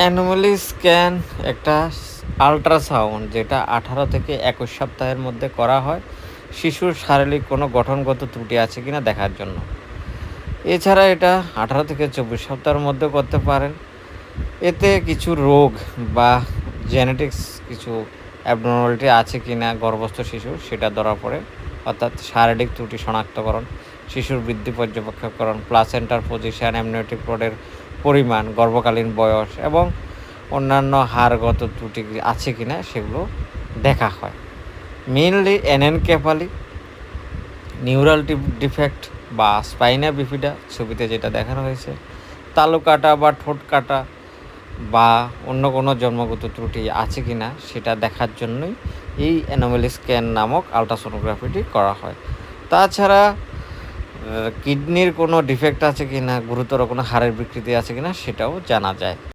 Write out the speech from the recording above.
Anomaly scan একটা ultrasound যেটা আঠারো থেকে একুশ সপ্তাহের মধ্যে করা হয়। শিশুর শারীরিক কোনো গঠনগত ত্রুটি আছে কিনা দেখার জন্য। এছাড়া এটা আঠারো থেকে চব্বিশ সপ্তাহের মধ্যে করতে পারেন। এতে কিছু রোগ বা জেনেটিক্স কিছু অ্যাবনর্মালিটি আছে কি না গর্ভস্থ শিশু, সেটা ধরা পড়ে। অর্থাৎ শারীরিক ত্রুটি শনাক্তকরণ, শিশুর বৃদ্ধি পর্যবেক্ষকরণ প্লাসেন্টার পজিশন অ্যামনিওটিক রোডের পরিমাণ, গর্ভকালীন বয়স এবং অন্যান্য হারগত ত্রুটি আছে কি না সেগুলো দেখা হয়। মেইনলি এনএনকেফালি নিউরাল ডিফেক্ট বা স্পাইনা বিফিডা ছবিতে যেটা দেখানো হয়েছে, তালু কাটা বা ঠোঁট কাটা বা অন্য কোনো জন্মগত ত্রুটি আছে কি না সেটা দেখার জন্যই এই অ্যানোমেলি স্ক্যান নামক আলট্রাসোনোগ্রাফিটি করা হয়। তাছাড়া কিডনির কোনো ডিফেক্ট আছে কি না গুরুতর কোনো হাড়ের বিকৃতি আছে কি না সেটাও জানা যায়।